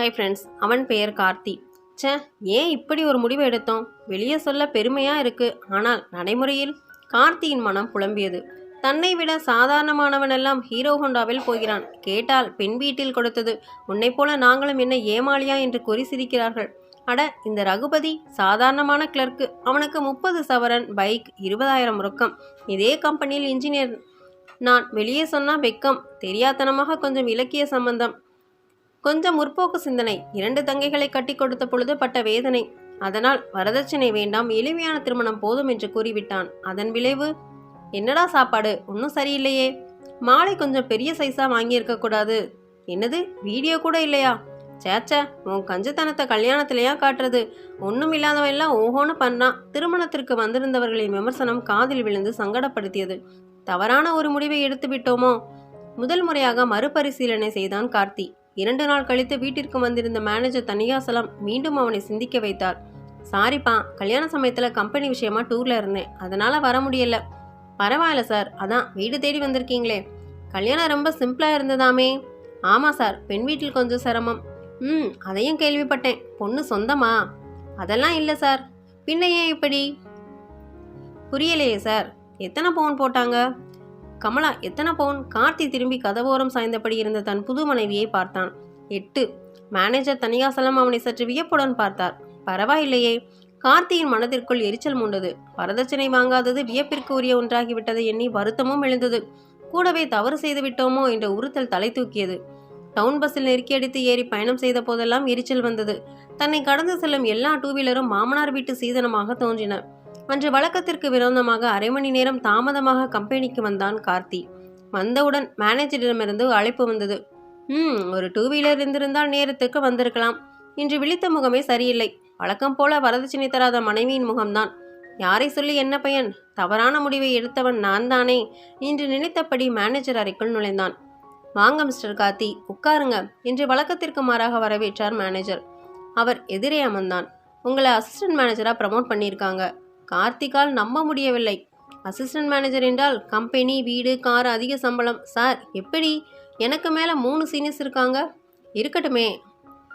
Hi friends அவன் பெயர் கார்த்தி. ச்சே ஏன் இப்படி ஒரு முடிவு எடுத்தோம்? வெளியே சொல்ல பெருமையாக இருக்கு. ஆனால் நடைமுறையில் கார்த்தியின் மனம் புலம்பியது. தன்னை விட சாதாரணமானவனெல்லாம் ஹீரோ ஹோண்டாவில் போகிறான். கேட்டால் பெண் வீட்டில் கொடுத்தது. உன்னை போல நாங்களும் என்ன ஏமாளியா என்று குறி சிரிக்கிறார்கள். அட இந்த ரகுபதி சாதாரணமான கிளர்க்கு அவனுக்கு முப்பது சவரன் பைக் இருபதாயிரம் ரொக்கம். இதே கம்பெனியில் இன்ஜினியர் நான் வெளியே சொன்னா வெக்கம். தெரியாத்தனமாக கொஞ்சம் இலக்கிய சம்பந்தம். கொஞ்சம் முற்போக்கு சிந்தனை. இரண்டு தங்கைகளை கட்டி கொடுத்த பொழுது பட்ட வேதனை. அதனால் வரதட்சணை வேண்டாம் எளிமையான திருமணம் போதும் என்று கூறிவிட்டான். அதன் விளைவு என்னடா சாப்பாடு? ஒன்றும் சரியில்லையே. மாலை கொஞ்சம் பெரிய சைஸா வாங்கியிருக்க கூடாது. என்னது? வீடியோ கூட இல்லையா? சேச்சே உன் கஞ்சத்தனத்தை கல்யாணத்திலையா காட்டுறது? ஒன்றும் இல்லாதவனெல்லாம் ஓஹோன்னு பண்ணா. திருமணத்திற்கு வந்திருந்தவர்களின் விமர்சனம் காதில் விழுந்து சங்கடப்படுத்தியது. தவறான ஒரு முடிவை எடுத்து விட்டோமோ முதல் முறையாக மறுபரிசீலனை செய்தான் கார்த்தி. இரண்டு நாள் கழித்து வீட்டிற்கு வந்திருந்த மேனேஜர் தனியாசலம் மீண்டும் அவனை சிந்திக்க வைத்தார். சாரிப்பா கல்யாண சமயத்தில் கம்பெனி விஷயமா டூரில் இருந்தேன். அதனால் வர முடியல. பரவாயில்ல சார் அதான் வீடு தேடி வந்திருக்கீங்களே. கல்யாணம் ரொம்ப சிம்பிளாக இருந்ததாமே. ஆமாம் சார் பெண் வீட்டில் கொஞ்சம் சிரமம். ம் அதையும் கேள்விப்பட்டேன். பொண்ணு சொந்தமா? அதெல்லாம் இல்லை சார் பின்ன ஏன் இப்படி? புரியலையே சார் எத்தனை பவுன் போட்டாங்க? கமலா எத்தனை பவுன் கார்த்தி திரும்பி கதவோரம் சாய்ந்தபடி இருந்த தன் புது மனைவியை பார்த்தான். எட்டு. மேனேஜர் தனியாசலம் அவனை சற்று வியப்புடன் பார்த்தார். பரவாயில்லையே. கார்த்தியின் மனதிற்குள் எரிச்சல் மூண்டது. வரதட்சணை வாங்காதது வியப்பிற்கு உரிய ஒன்றாகிவிட்டதை எண்ணி வருத்தமும் எழுந்தது. கூடவே தவறு செய்து விட்டோமோ என்ற உறுத்தல் தலை தூக்கியது. டவுன் பஸ்ஸில் நெருக்கி அடித்து ஏறி பயணம் செய்த போதெல்லாம் எரிச்சல் வந்தது. தன்னை கடந்து செல்லும் எல்லா டூ வீலரும் மாமனார் வீட்டு சீதனமாக தோன்றின. அன்று வழக்கத்திற்கு விரோதமாக அரை மணி நேரம் தாமதமாக கம்பெனிக்கு வந்தான் கார்த்தி. வந்தவுடன் மேனேஜரிடமிருந்து அழைப்பு வந்தது. ம் ஒரு டூ வீலர் இருந்திருந்தால் நேரத்துக்கு வந்திருக்கலாம். இன்று விழித்த முகமே சரியில்லை. வழக்கம் போல வரதட்சணை தராத மனைவியின் முகம்தான். யாரை சொல்லி என்ன பயன்? தவறான முடிவை எடுத்தவன் நான் தானே? இன்று நினைத்தபடி மேனேஜர் அறைக்குள் நுழைந்தான். வாங்க மிஸ்டர் கார்த்தி உட்காருங்க என்று வழக்கத்திற்கு மாறாக வரவேற்றார் மேனேஜர். அவர் எதிரே அமர்ந்தான். உங்களை அசிஸ்டன்ட் மேனேஜராக ப்ரமோட் பண்ணியிருக்காங்க. கார்த்திகால் நம்ப முடியவில்லை. அசிஸ்டன்ட் மேனேஜர் என்றால் கம்பெனி வீடு கார் அதிக சம்பளம். சார் எப்படி? எனக்கு மேலே மூணு சீனியர்ஸ் இருக்காங்க. இருக்கட்டுமே.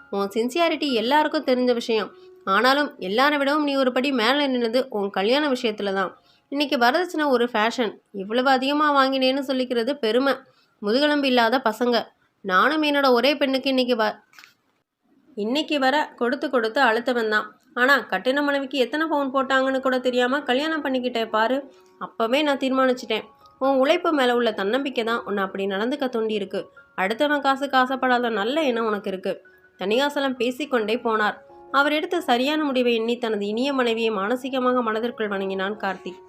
உன் சின்சியாரிட்டி எல்லாருக்கும் தெரிஞ்ச விஷயம். ஆனாலும் எல்லாரை விடவும் நீ ஒரு படி மேலே நின்னது உன் கல்யாண விஷயத்தில் தான். இன்னைக்கு வரதட்சணை ஒரு ஃபேஷன் இவ்வளவு அதிகமாக வாங்கினேன்னு சொல்லிக்கிறது பெருமை. முதுகெலும்பு இல்லாத பசங்க. நானும் என்னோட ஒரே பெண்ணுக்கு இன்னைக்கு வ இன்னைக்கு வர கொடுத்து கொடுத்து அழுத்தவன் தான். ஆனால் கட்டின மனைவிக்கு எத்தனை பவுன் போட்டாங்கன்னு கூட தெரியாமல் கல்யாணம் பண்ணிக்கிட்டேன் பாரு. அப்போவே நான் தீர்மானிச்சிட்டேன். உன் உழைப்பு மேலே உள்ள தன்னம்பிக்கை தான் உன்னை அப்படி நடந்துக்க தூண்டி இருக்கு அடுத்தவன் காசுக்கு ஆசைப்படாத நல்ல எண்ணம் உனக்கு இருக்கு. தனிகாசலம் பேசிக்கொண்டே போனார். அவர் எடுத்த சரியான முடிவை எண்ணி தனது இனிய மனைவியை மானசீகமாக மனதிற்குள் வணங்கினான் கார்த்திக்